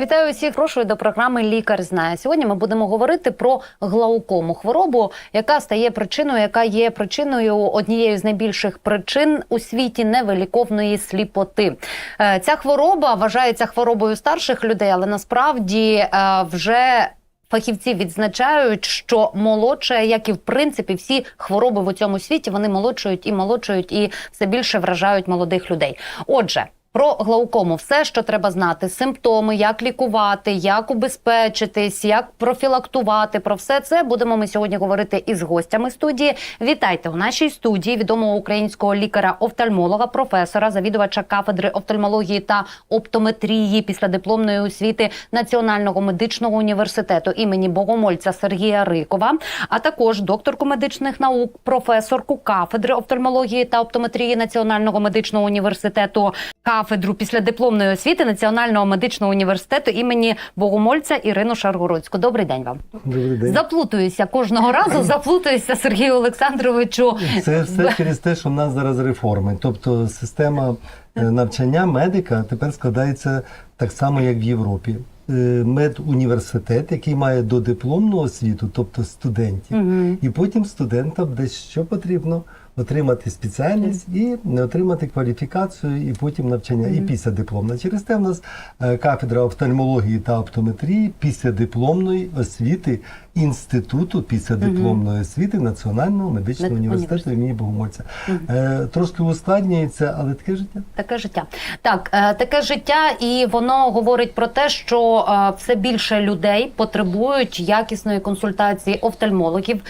Вітаю усіх. Прошу до програми Лікар знає. Сьогодні ми будемо говорити про глаукому хворобу, яка стає причиною, яка є причиною однією з найбільших причин у світі невиліковної сліпоти. Е, Ця хвороба вважається хворобою старших людей, але насправді е, вже. Фахівці відзначають, що молодше, як і в принципі всі хвороби в цьому світі, вони молодшують і молодшують, і все більше вражають молодих людей. Отже. Про глаукому все, що треба знати: симптоми, як лікувати, як убезпечитись, як профілактувати. Про все це будемо ми сьогодні говорити із гостями студії. Вітайте у нашій студії відомого українського лікаря-офтальмолога, професора, завідувача кафедри офтальмології та оптометрії після дипломної освіти Національного медичного університету імені Богомольця Сергія Рикова, а також докторку медичних наук, професорку кафедри офтальмології та оптометрії Національного медичного університету кафедру післядипломної освіти Національного медичного університету імені Богомольця Ірину Шаргородську. Добрий день вам. Добрий день. Заплутуюся кожного разу. Заплутуюся Сергію Олександровичу. Це все через те, що в нас зараз реформи. Тобто система е, навчання медика тепер складається так само, як в Європі. Е, Медуніверситет, який має додипломну освіту, тобто студентів, Мгм. і потім студентам десь що потрібно отримати спеціальність і не отримати кваліфікацію, і потім навчання, і після дипломна. Через те в нас е, кафедра офтальмології та оптометрії після дипломної освіти інституту після дипломної освіти Національного медичного Мед- університету імені Богомольця. Е, Трошки ускладнюється, але таке життя. Таке життя. Так, е, таке життя, і воно говорить про те, що все більше людей потребують якісної консультації офтальмологів.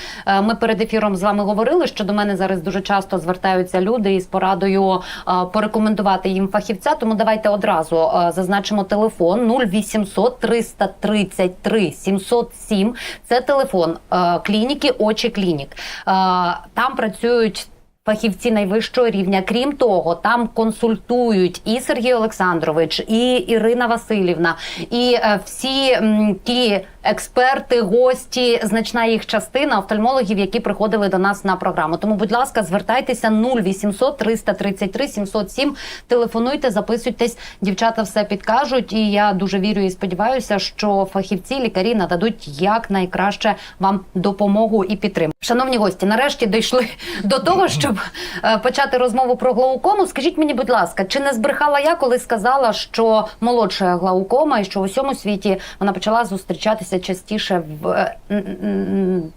Ми перед ефіром з вами говорили, що до мене зараз дуже часто звертаються люди із порадою е, порекомендувати їм фахівця. Тому давайте одразу е, зазначимо телефон 0800 333 707. Це телефон е, клініки Очі Клінік. Там працюють. Фахівці найвищого рівня. Крім того, там консультують і Сергій Олександрович, і Ірина Васильівна, і всі ті експерти, гості, значна їх частина офтальмологів, які приходили до нас на програму. Тому, будь ласка, звертайтеся 0800 333 707, телефонуйте, записуйтесь. Дівчата все підкажуть. І я дуже вірю і сподіваюся, що фахівці, лікарі нададуть якнайкраще вам допомогу і підтримку. Шановні гості, нарешті дійшли до того, щоб е, почати розмову про глаукому. Скажіть мені, будь ласка, чи не збрехала я, коли сказала, що молодша глаукома і що в усьому світі вона почала зустрічатися частіше в е,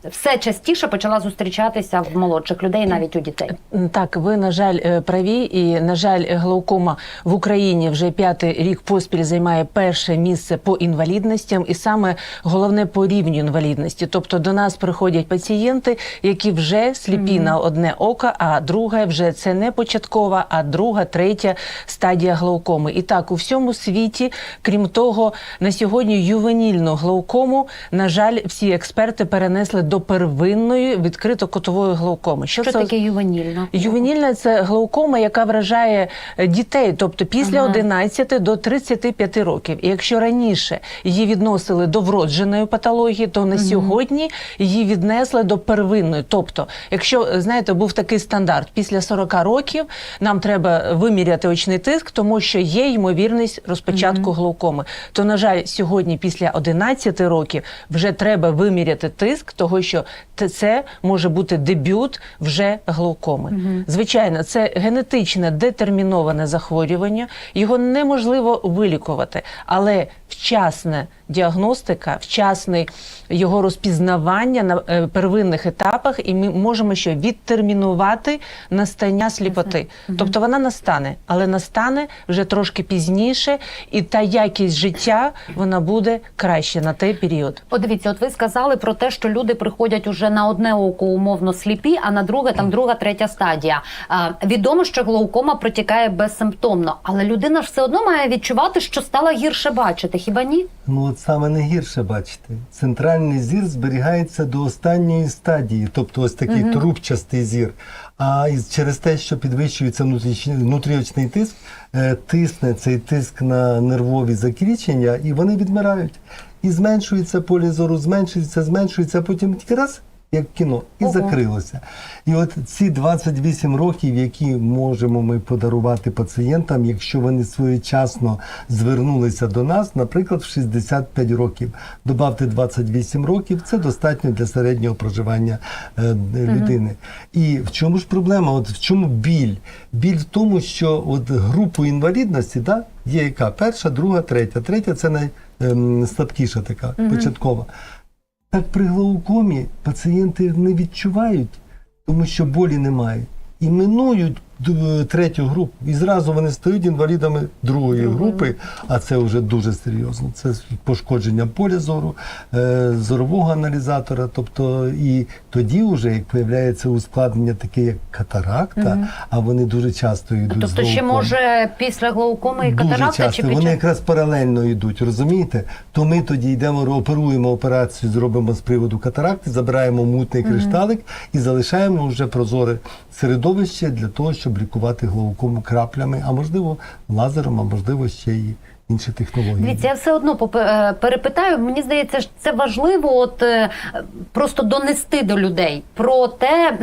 все частіше почала зустрічатися в молодших людей, навіть у дітей. Так, ви на жаль е, праві, і на жаль, глаукома в Україні вже п'ятий рік поспіль займає перше місце по інвалідностям, і саме головне по рівню інвалідності. Тобто до нас приходять пацієнти, які вже сліпі на одне око, а друга вже це не початкова, а друга, третя стадія глаукоми. І так у всьому світі, крім того, на сьогодні ювенільну глаукому, на жаль, всі експерти перенесли до первинної відкрито-котової глаукоми. Що таке ювенільно? Ювенільна це глаукома, яка вражає е, дітей, тобто після Ага. 11 до 35 років. І якщо раніше її відносили до вродженої патології, то на сьогодні її віднесли до первинної. Тобто, якщо е, знаєте, був такий стандарт, після 40 років нам треба виміряти очний тиск, тому що є ймовірність розпочатку глаукоми. То, на жаль, сьогодні, після 11 років, вже треба виміряти тиск, того що це може бути дебют вже глаукоми. Звичайно, це генетичне детерміноване захворювання, його неможливо вилікувати, але вчасна діагностика, вчасне його розпізнавання на е, первинних етапах, і ми можемо що відтермінувати настання сліпоти. Тобто вона настане, але настане вже трошки пізніше, і та якість життя вона буде краще на той період. От дивіться, от ви сказали про те, що люди приходять уже на одне око умовно сліпі, а на друге там друга, третя стадія. А, відомо, що глаукома протікає безсимптомно, але людина ж все одно має відчувати, що стала гірше бачити. Хіба ні? Ну саме не гірше бачите. Центральний зір зберігається до останньої стадії, тобто ось такий трубчастий зір. А через те, що підвищується внутрішній внутріочний тиск, е, тисне цей тиск на нервові закрічення, і вони відмирають. І зменшується поле зору, зменшується, зменшується, а потім тільки раз як кіно, і Ого. закрилося. І от ці 28 років, які можемо ми подарувати пацієнтам, якщо вони своєчасно звернулися до нас, наприклад, в 65 років. Добавте 28 років, це достатньо для середнього проживання е, людини. І в чому ж проблема? От в чому біль? Біль в тому, що от групу інвалідності да, є яка? Перша, друга, третя. Третя це найслабкіша така, початкова. Так при глаукомі пацієнти не відчувають, тому що болі немає. І минують третю групу. І зразу вони стають інвалідами другої групи, а це вже дуже серйозно. Це пошкодження поля зору, е, зорового аналізатора. Тобто, і тоді, вже, як появляється ускладнення, таке як катаракта, а вони дуже часто йдуть. з Тобто ще може після глаукоми і Дуже катаракта часто чи під вони якраз паралельно йдуть, розумієте? То ми тоді йдемо, оперуємо операцію, зробимо з приводу катаракти, забираємо мутний кришталик і залишаємо вже прозоре середовище для того, щоб лікувати глаукому краплями, а можливо лазером, а можливо ще й інші технології. Дивіться, я все одно е, перепитаю. Мені здається, що це важливо, от е, просто донести до людей про те,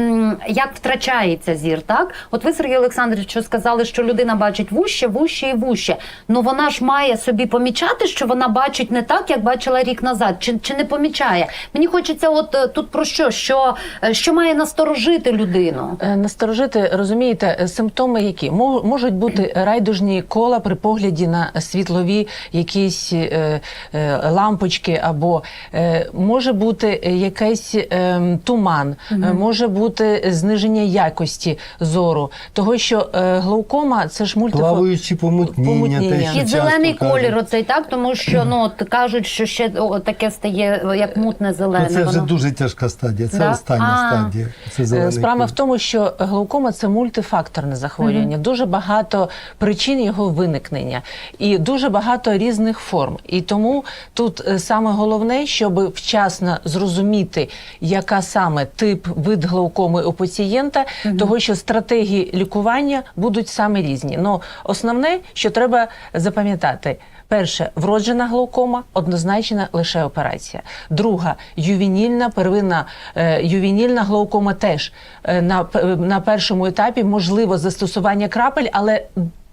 як втрачається зір. Так, от ви, Сергій Олександрович, що сказали, що людина бачить вуще, вуще і вуще. Ну вона ж має собі помічати, що вона бачить не так, як бачила рік назад, чи, чи не помічає. Мені хочеться, от е, тут про що? Що, що має насторожити людину? Насторожити, розумієте, симптоми які Мо- можуть бути райдужні кола при погляді на світлові якісь е, е, лампочки, або е, може бути якийсь е, туман, е, може бути зниження якості зору, того що е, глаукома це ж мультифо... Плаваючі помутніння, Помутніння. те, що І зелений колір, оцей так, тому що ну от кажуть, що ще о, таке стає як мутне зелене. Ну, це вже воно. дуже тяжка стадія, це Да? остання А. стадія. Це Е, зелений Справа колір. в тому, що глаукома це мультифакторне захворювання, дуже багато причин його виникнення і дуже багато різних форм. І тому тут е, саме головне, щоб вчасно зрозуміти, яка саме тип вид глаукоми у пацієнта, того що стратегії лікування будуть саме різні. Ну основне, що треба запам'ятати. Перше, вроджена глаукома, однозначно лише операція. Друга ювенільна, первинна е, ювенільна глаукома теж е, на, на першому етапі можливо застосування крапель, але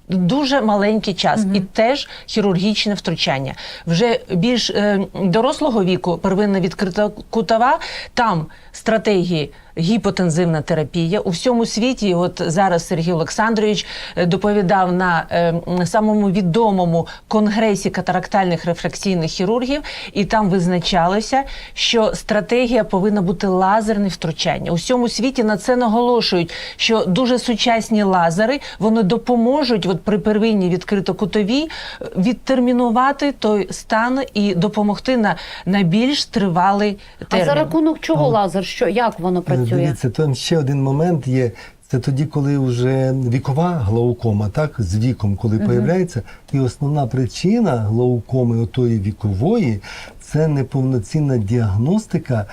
Дуже маленький час і теж хірургічне втручання. Вже більш е, дорослого віку, первинна відкрита кутова, там стратегії гіпотензивна терапія. У всьому світі, от зараз Сергій Олександрович е, доповідав на е, самому відомому конгресі катарактальних рефракційних хірургів, і там визначалося, що стратегія повинна бути лазерне втручання. У всьому світі на це наголошують, що дуже сучасні лазери вони допоможуть от при первинній відкритокутовій е, відтермінувати той стан і допомогти на, на більш тривалий А за рахунок чого лазер? Що як воно працює? Дивіться, там ще один момент є. Це тоді, коли вже вікова глаукома, так, з віком, коли появляється, і основна причина глаукоми отої вікової це неповноцінна діагностика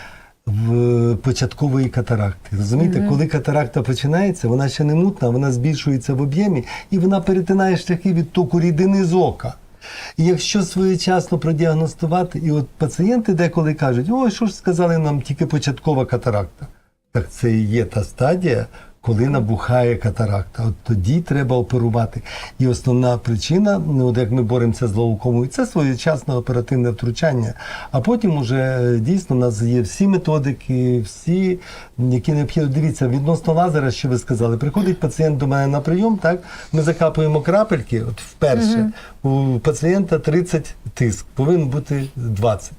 в початкової катаракти. Розумієте, коли катаракта починається, вона ще не мутна, вона збільшується в об'ємі і вона перетинає шляхи відтоку рідини з ока. І якщо своєчасно продіагностувати, і от пацієнти деколи кажуть, ой, що ж сказали нам тільки початкова катаракта. Так це і є та стадія, коли набухає катаракта. От тоді треба оперувати. І основна причина, ну, от як ми боремося з глаукомою, це своєчасне оперативне втручання. А потім уже е, дійсно у нас є всі методики, всі, які необхідно. Дивіться, відносно лазера, що ви сказали, приходить пацієнт до мене на прийом, так? Ми закапуємо крапельки, от вперше. У пацієнта 30 тиск, повинен бути 20.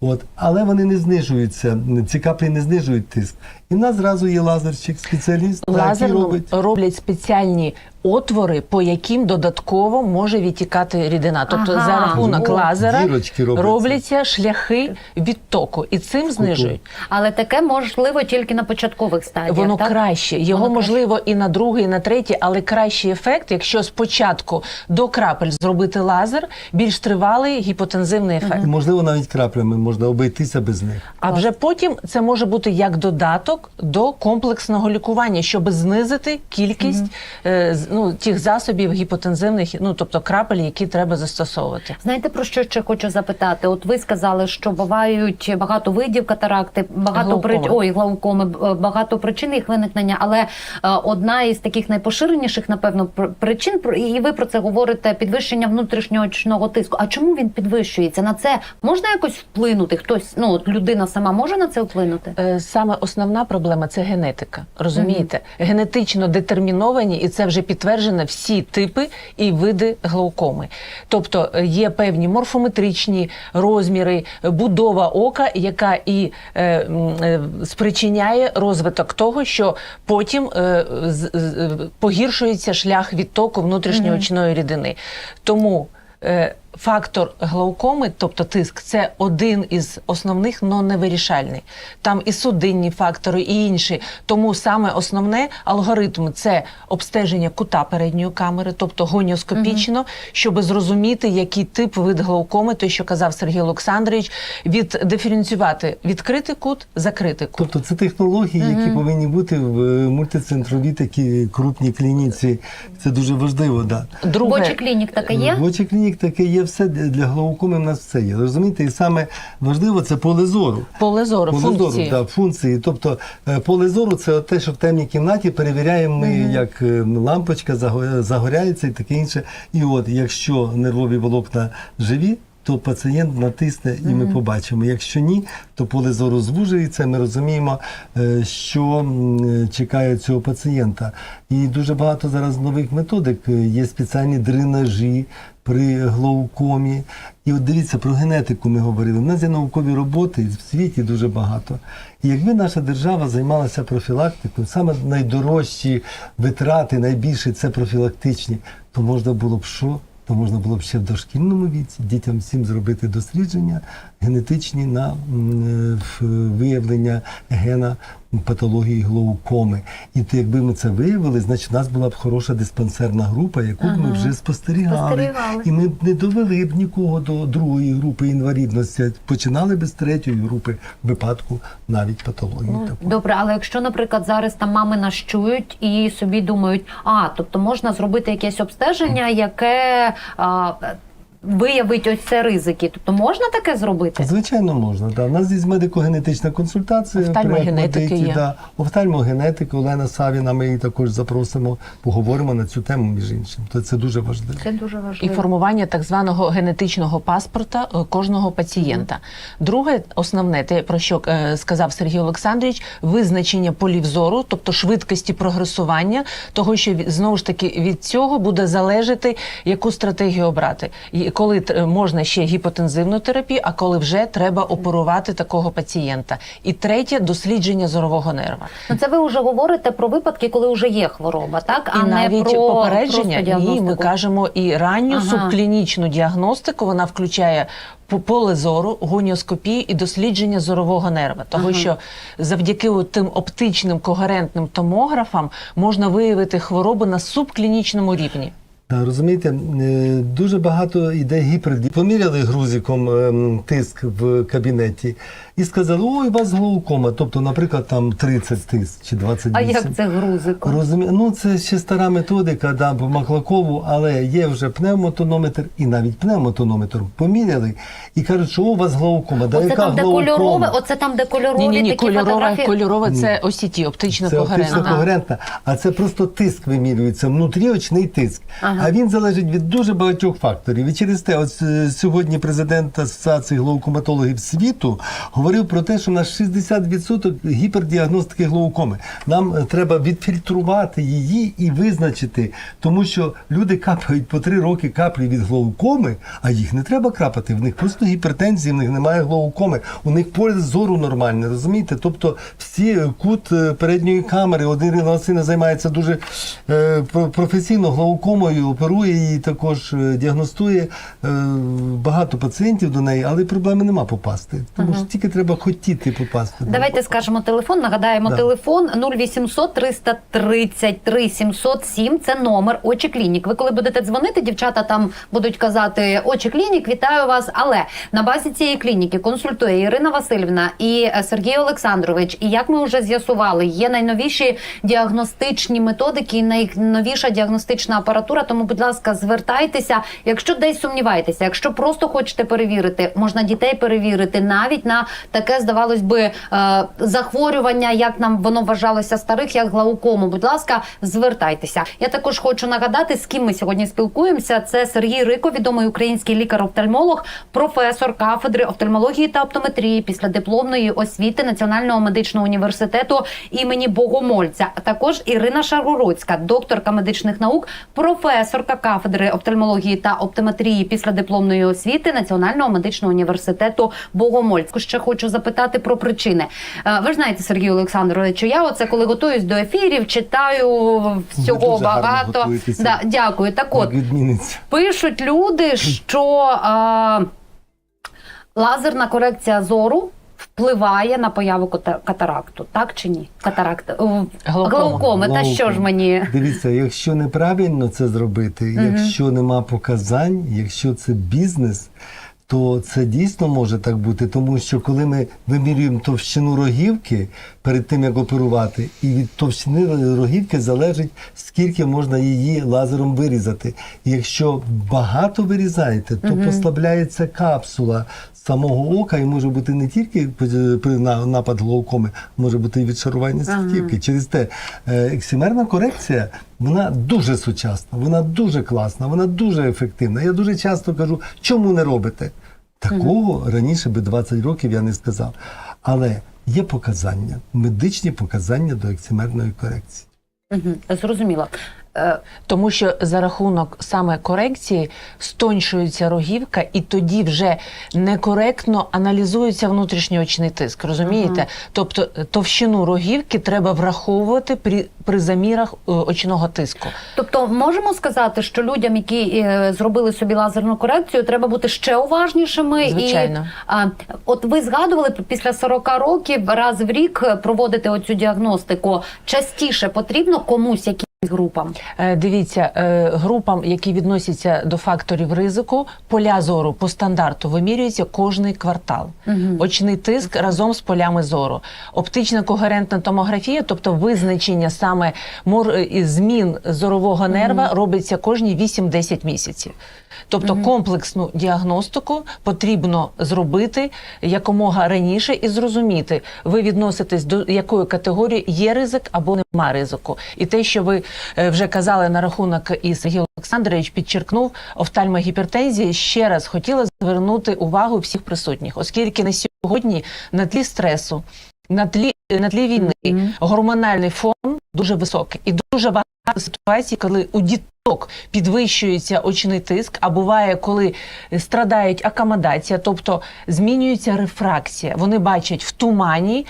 От, але вони не знижуються, ці каплі не знижують тиск. І в нас зразу є лазерчик, спеціаліст, який робить. роблять спеціальні отвори, по яким додатково може відтікати рідина. Тобто Ага. за рахунок О, лазера дірочки робляться. робляться шляхи відтоку, і цим знижують. Але таке можливо тільки на початкових стадіях. Воно так? краще. Його Воно можливо і на другий, і на третій, але кращий ефект, якщо спочатку до крапель зробити лазер, більш тривалий гіпотензивний ефект. І, можливо, навіть краплями можна обійтися без них. А вже потім це може бути як додаток до комплексного лікування, щоб знизити кількість з- ну, тих засобів гіпотензивних, ну тобто крапель, які треба застосовувати. Знаєте про що ще хочу запитати? От ви сказали, що бувають багато видів катаракти, багато при... Ой, глаукоми, багато причин їх виникнення. Але е, одна із таких найпоширеніших, напевно, пр- причин і ви про це говорите: підвищення внутрішнього очного тиску. А чому він підвищується? На це можна якось вплинути? Хтось, ну людина сама може на це вплинути? Е, Саме основна проблема це генетика. Розумієте, генетично детерміновані, і це вже підтверджено всі типи і види глаукоми. Тобто е, є певні морфометричні розміри, е, будова ока, яка і е, е, спричиняє розвиток того, що потім е, з- з- погіршується шлях відтоку внутрішньої очної рідини. Тому е, фактор глаукоми, тобто тиск, це один із основних, але не вирішальний. Там і судинні фактори, і інші. Тому саме основне алгоритм це обстеження кута передньої камери, тобто гоніоскопічно, щоб зрозуміти, який тип вид глаукоми, той, що казав Сергій Олександрович, від диференціювати відкритий кут, закритий кут. Тобто це технології, які повинні бути в е, мультицентровій такій крупній клініці. Це дуже важливо. Да. Друге, Бочі клінік таке є? В очі клінік таке є все для глаукоми. В нас все є. Розумієте, і саме важливо це поле зору. поле зору, Поле функції. зору, да, функції. Тобто е, поле зору це те, що в темній кімнаті перевіряємо ми, як е, лампочка загоряється і таке інше. І от, якщо нервові волокна живі. То пацієнт натисне і ми побачимо. Якщо ні, то поле зору звужується. Ми розуміємо, е, що чекає цього пацієнта. І дуже багато зараз нових методик. Є спеціальні дренажі при глаукомі. І от дивіться, про генетику ми говорили. У нас є наукові роботи в світі дуже багато. І якби наша держава займалася профілактикою, саме найдорожчі витрати, найбільше це профілактичні, то можна було б що? То можна було б ще в дошкільному віці дітям всім зробити дослідження генетичні на е, виявлення гена патології глаукоми. І то якби ми це виявили, значить у нас була б хороша диспансерна група, яку б ми вже спостерігали. Спостерігали. І ми б не довели б нікого до другої групи інвалідності, починали б з третьої групи випадку навіть патології. такої. Добре, але якщо, наприклад, зараз там мами нас чують і собі думають, а тобто можна зробити якесь обстеження, яке а, виявить ось це ризики. Тобто можна таке зробити? Звичайно, можна. Да. У нас є медико-генетична консультація. Офтальмогенетики є. Да. Офтальмогенетик Олена Савіна, ми її також запросимо, поговоримо на цю тему, між іншим. То це дуже важливо. Це дуже і формування так званого генетичного паспорта е, кожного пацієнта. Друге, основне, те про що е, сказав Сергій Олександрович, визначення полів зору, тобто швидкості прогресування, того, що знову ж таки від цього буде залежати, яку стратегію обрати. І коли можна ще гіпотензивну терапію, а коли вже треба оперувати такого пацієнта. І третє дослідження зорового нерва. Ну це ви вже говорите про випадки, коли вже є хвороба, так а і навіть не про попередження ні, ми кажемо і ранню Ага. субклінічну діагностику. Вона включає по- поле зору, гоніоскопію і дослідження зорового нерва. Того, Ага. що завдяки тим оптичним когерентним томографам можна виявити хворобу на субклінічному рівні. Да, розумієте, е, дуже багато іде гіперді. Поміряли грузиком ем, тиск в кабінеті і сказали, ой, у вас глаукома. Тобто, наприклад, там 30 тиск чи 28. А як це грузико? Розумію. Ну, це ще стара методика, да, по Маклакову, але є вже пневмотонометр і навіть пневмотонометр поміряли і кажуть, що у вас глаукома. Да, Оце яка там, де глаукома? кольорове, оце там, де кольорові Ні, ні, ні, такі кольорове, фотографії. кольорове це осіті, оптично Це оптично когерентна. когерентна, а це просто тиск вимірюється, внутріочний тиск. Ага. А він залежить від дуже багатьох факторів. І через те, от е, сьогодні президент Асоціації глаукоматологів світу говорив про те, що у нас 60% гіпердіагностики глаукоми. Нам е, треба відфільтрувати її і визначити, тому що люди капають по три роки каплі від глаукоми, а їх не треба крапати. В них просто гіпертензія, в них немає глаукоми, у них поле зору нормальне, розумієте? Тобто всі е, кут передньої камери, один Васильівна займається дуже е, професійно глаукомою, оперує її, також е, діагностує е, багато пацієнтів до неї, але проблеми нема попасти. Тому що тільки треба хотіти попасти. Давайте скажемо телефон. Нагадаємо Да. телефон 0800 333 707. Це номер очі клінік. Ви коли будете дзвонити, дівчата там будуть казати очі клінік, вітаю вас. Але на базі цієї клініки консультує Ірина Васильівна і е, Сергій Олександрович. І як ми вже з'ясували, є найновіші діагностичні методики найновіша діагностична апаратура. Тому, будь ласка, звертайтеся. Якщо десь сумніваєтеся, якщо просто хочете перевірити, можна дітей перевірити навіть на таке, здавалось би, е, захворювання, як нам воно вважалося старих, як глаукому. Будь ласка, звертайтеся. Я також хочу нагадати, з ким ми сьогодні спілкуємося. Це Сергій Рико, відомий український лікар-офтальмолог, професор кафедри офтальмології та оптометрії після дипломної освіти Національного медичного університету імені Богомольця. А також Ірина Шаруроцька, докторка медичних наук, професорка кафедри офтальмології та оптометрії після дипломної освіти Національного медичного університету Богомольця. Ще хочу запитати про причини. Е, Ви ж знаєте, Сергій Олександрович, я оце коли готуюсь до ефірів, читаю всього дуже багато. Да, дякую. Так от відміниться. пишуть люди, що е, лазерна корекція зору впливає на появу кота- катаракту, так чи ні? Катаракт глаукоми. Глаукоми. Та що ж мені? Дивіться, якщо неправильно це зробити, якщо нема показань, якщо це бізнес, то це дійсно може так бути, тому що коли ми вимірюємо товщину рогівки перед тим як оперувати, і від товщини рогівки залежить, скільки можна її лазером вирізати. І якщо багато вирізаєте, то послабляється капсула самого ока, і може бути не тільки на- напад глаукоми, може бути і відшарування сітківки. Через те е, ексимерна корекція вона дуже сучасна, вона дуже класна, вона дуже ефективна. Я дуже часто кажу, чому не робите? Такого раніше би 20 років я не сказав. Але є показання, медичні показання до ексимерної корекції. Мгм, Зрозуміло. Е, Тому що за рахунок саме корекції стончується рогівка, і тоді вже некоректно аналізується внутрішньоочний тиск. Розумієте? Тобто е, товщину рогівки треба враховувати при, при замірах е, очного тиску. Тобто, можемо сказати, що людям, які зробили собі лазерну корекцію, треба бути ще уважнішими. Звичайно. І, а, от ви згадували після 40 років раз в рік проводити оцю діагностику. Частіше потрібно комусь якимсь групам. Е, Дивіться, е, групам, які відносяться до факторів ризику, поля зору по стандарту вимірюється кожний квартал. Очний тиск разом з полями зору. Оптична когерентна томографія, тобто визначення саме мор... змін зорового нерва, робиться кожні 8-10 місяців. Тобто комплексну діагностику потрібно зробити якомога раніше і зрозуміти, ви відноситесь до якої категорії є ризик або нема ризику. І те, що ви е, вже казали на рахунок і Сергій Олександрович підчеркнув офтальмогіпертензії, ще раз хотіла звернути увагу всіх присутніх, оскільки на сьогодні на тлі стресу. На тлі на тлі війни гормональний фон дуже високий і дуже багато ситуацій, коли у діток підвищується очний тиск, а буває, коли страдають акомодація, тобто змінюється рефракція. Вони бачать в тумані.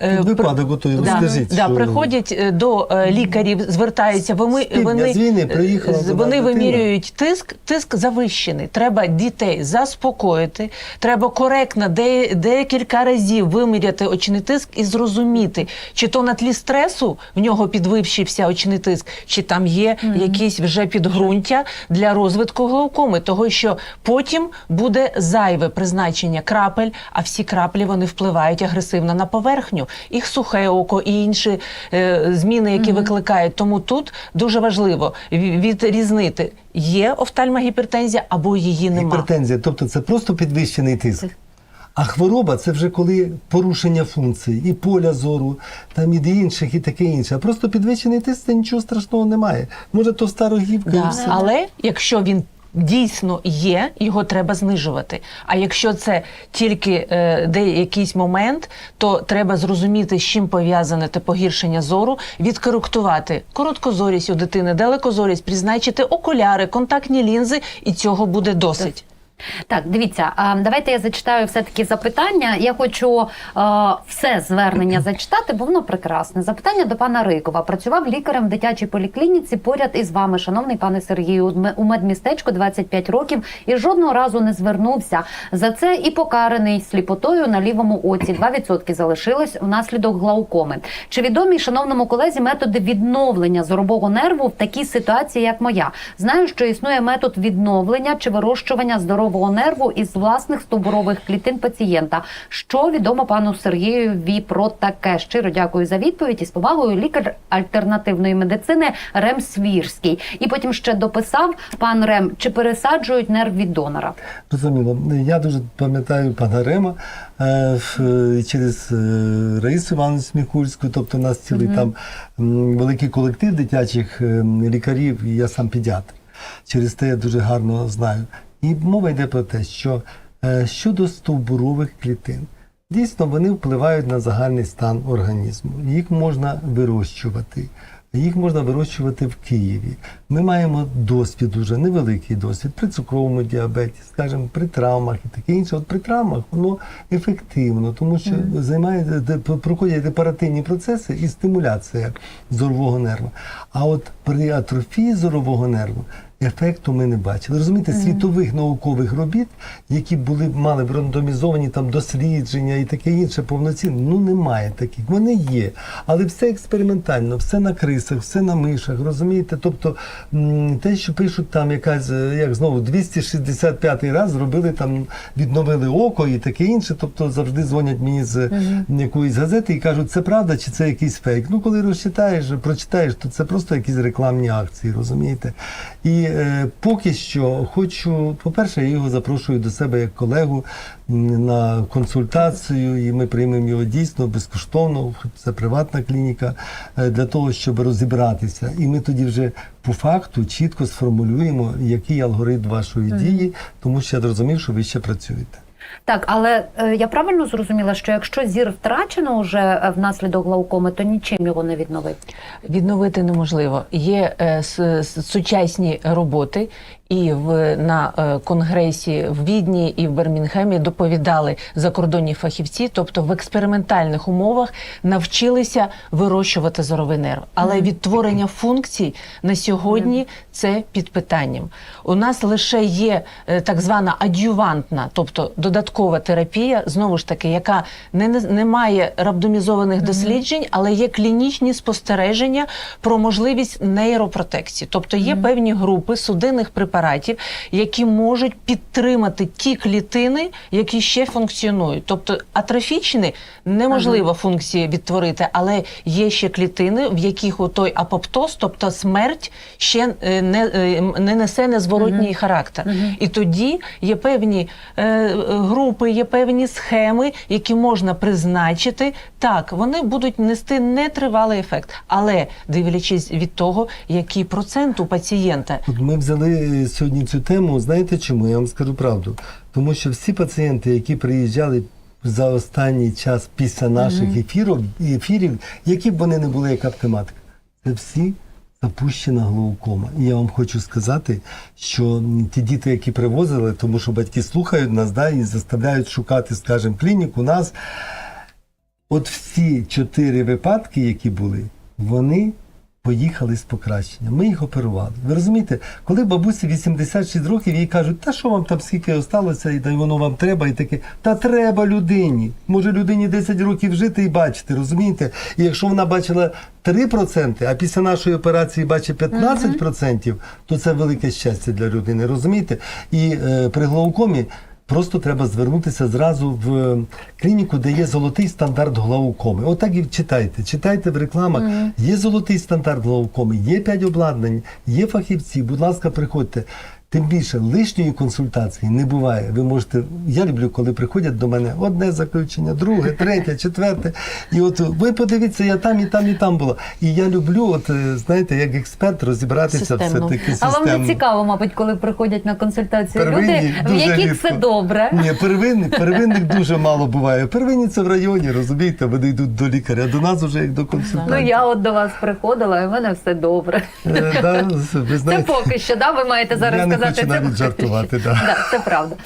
е, Випадок готовий, Да, розкажіть. да, що- приходять е, до е, лікарів, звертаються. Вони, вони, з приїхала вони вимірюють тиск, тиск завищений. Треба дітей заспокоїти. Треба коректно де, декілька разів виміряти очний тиск і зрозуміти, чи то на тлі стресу в нього підвищився очний тиск, чи там є якісь вже підґрунтя для розвитку глаукоми, того що потім буде зайве призначення крапель, а всі краплі вони впливають агресивно на поверхню, їх сухе око і інші е, зміни, які викликають. Тому тут дуже важливо відрізнити, є офтальмогіпертензія або її нема. Гіпертензія, тобто це просто підвищений тиск. А хвороба це вже коли порушення функцій, і поля зору, там і інших, і таке інше. А просто підвищений тиск, це нічого страшного немає. Може, то старогівка і Да. все. Але якщо він дійсно є, його треба знижувати. А якщо це тільки е, де якийсь момент, то треба зрозуміти, з чим пов'язане те погіршення зору, відкоректувати короткозорість у дитини, далекозорість, призначити окуляри, контактні лінзи, і цього буде досить. Так, дивіться, давайте я зачитаю все-таки запитання. Я хочу все звернення зачитати, бо воно прекрасне. Запитання до пана Рикова. Працював лікарем в дитячій поліклініці поряд із вами, шановний пане Сергію, у медмістечку 25 років і жодного разу не звернувся. За це і покараний сліпотою на лівому оці. 2% залишилось внаслідок глаукоми. Чи відомі шановному колезі методи відновлення зорового нерву в такій ситуації, як моя? Знаю, що існує метод відновлення чи вирощування здорового нерву із власних стовбурових клітин пацієнта. Що відомо пану Сергієві про таке? Щиро дякую за відповідь і з повагою лікар альтернативної медицини Рем Свірський. І потім ще дописав пан Рем, чи пересаджують нерв від донора. Розуміло. Я дуже пам'ятаю пана Рема е, через е, Раїсу Івановну Сміхульську, тобто у нас цілий там великий колектив дитячих е, лікарів, і я сам педіатр. Через те я дуже гарно знаю. І мова йде про те, що е, щодо стовбурових клітин, дійсно вони впливають на загальний стан організму. Їх можна вирощувати. Їх можна вирощувати в Києві. Ми маємо досвід уже невеликий досвід при цукровому діабеті, скажімо, при травмах і таке інше. От при травмах воно ефективно, тому що займає де- проходять депаративні процеси і стимуляція зорового нерва. А от при атрофії зорового нерву ефекту ми не бачили. Розумієте, світових наукових робіт, які були мали б рандомізовані там дослідження і таке інше повноцінне, ну немає таких. Вони є, але все експериментально, все на крисах, все на мишах. Розумієте? Тобто те, що пишуть там якась, е, як знову 265 раз зробили там, відновили око і таке інше. Тобто завжди дзвонять мені з якоїсь газети і кажуть, це правда чи це якийсь фейк. Ну, коли розчитаєш, прочитаєш, то це просто якісь рекламні акції, розумієте? І поки що хочу, по-перше, я його запрошую до себе як колегу на консультацію, і ми приймемо його дійсно безкоштовно. хоч Це приватна клініка, е, для того, щоб розібратися. І ми тоді вже по факту чітко сформулюємо, який алгоритм вашої дії, тому що я зрозумів, що ви ще працюєте. Так, але е, я правильно зрозуміла, що якщо зір втрачено вже е, внаслідок глаукоми, то нічим його не відновити. Відновити неможливо. Є е, с- сучасні роботи, і в на е, конгресі в Відні і в Бермінгемі доповідали закордонні фахівці, тобто в експериментальних умовах навчилися вирощувати зоровий нерв. Але відтворення функцій на сьогодні це під питанням. У нас лише є е, так звана адювантна, тобто додаткова терапія, знову ж таки, яка не, не, має рандомізованих досліджень, але є клінічні спостереження про можливість нейропротекції. Тобто є певні групи судинних препаратів, які можуть підтримати ті клітини, які ще функціонують. Тобто атрофічні неможливо функції відтворити, але є ще клітини, в яких той апоптоз, тобто смерть, ще е, не, е, не несе незворотній характер. І тоді є певні е, е, групи, є певні схеми, які можна призначити. Так, вони будуть нести нетривалий ефект, але дивлячись від того, який процент у пацієнта. От ми взяли сьогодні цю тему. Знаєте чому? Я вам скажу правду. Тому що всі пацієнти, які приїжджали за останній час після наших ефірів, ефірів, які б вони не були, яка б тематика, це всі запущена глаукома. І я вам хочу сказати, що ті діти, які привозили, тому що батьки слухають нас, да, і заставляють шукати, скажімо, клініку, нас. От всі чотири випадки, які були, вони поїхали з покращенням. Ми їх оперували. Ви розумієте, коли бабусі 86 років їй кажуть, та що вам там скільки осталося, і та воно вам треба, і таке, та треба людині. Може людині 10 років жити і бачити, розумієте? І якщо вона бачила 3%, а після нашої операції бачить 15%, то це велике щастя для людини, розумієте? І е, при глаукомі Просто треба звернутися зразу в е, клініку, де є золотий стандарт глаукоми. Отак і читайте. Читайте в рекламах. Є золотий стандарт глаукоми, є п'ять обладнань, є фахівці. Будь ласка, приходьте. Тим більше лишньої консультації не буває. Ви можете. Я люблю, коли приходять до мене одне заключення, друге, третє, четверте. І от ви подивіться, я там і там, і там була. І я люблю, от е, знаєте, як експерт, розібратися Системно. все таки А системно. вам не цікаво, мабуть, коли приходять на консультацію Первинні люди, в яких рідко. все добре. Ні, первинних, первинних дуже мало буває. Первинні це в районі, розумієте, вони йдуть до лікаря. До нас вже як до Ну я от до вас приходила, і в мене все добре. Е, да, ви Це поки що, да? Ви маєте зараз сказати сказати. хочу навіть жартувати. Да. Да, це правда.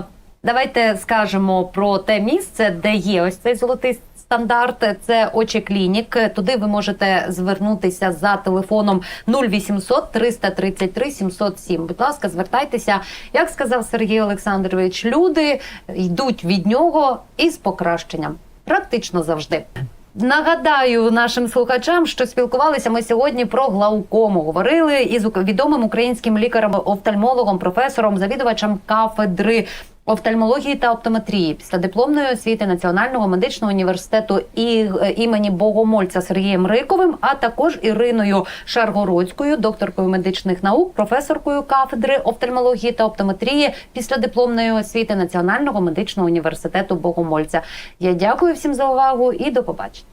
Е, давайте скажемо про те місце, де є ось цей золотий стандарт. Це очі клінік. Туди ви можете звернутися за телефоном 0800 333 707. Будь ласка, звертайтеся. Як сказав Сергій Олександрович, люди йдуть від нього із покращенням. Практично завжди. Нагадаю нашим слухачам, що спілкувалися ми сьогодні про глаукому. Говорили із відомим українським лікарем-офтальмологом, професором, завідувачем кафедри офтальмології та оптометрії після дипломної освіти Національного медичного університету і, е, імені Богомольця Сергієм Риковим, а також Іриною Шаргородською, докторкою медичних наук, професоркою кафедри офтальмології та оптометрії після дипломної освіти Національного медичного університету Богомольця. Я дякую всім за увагу і до побачення.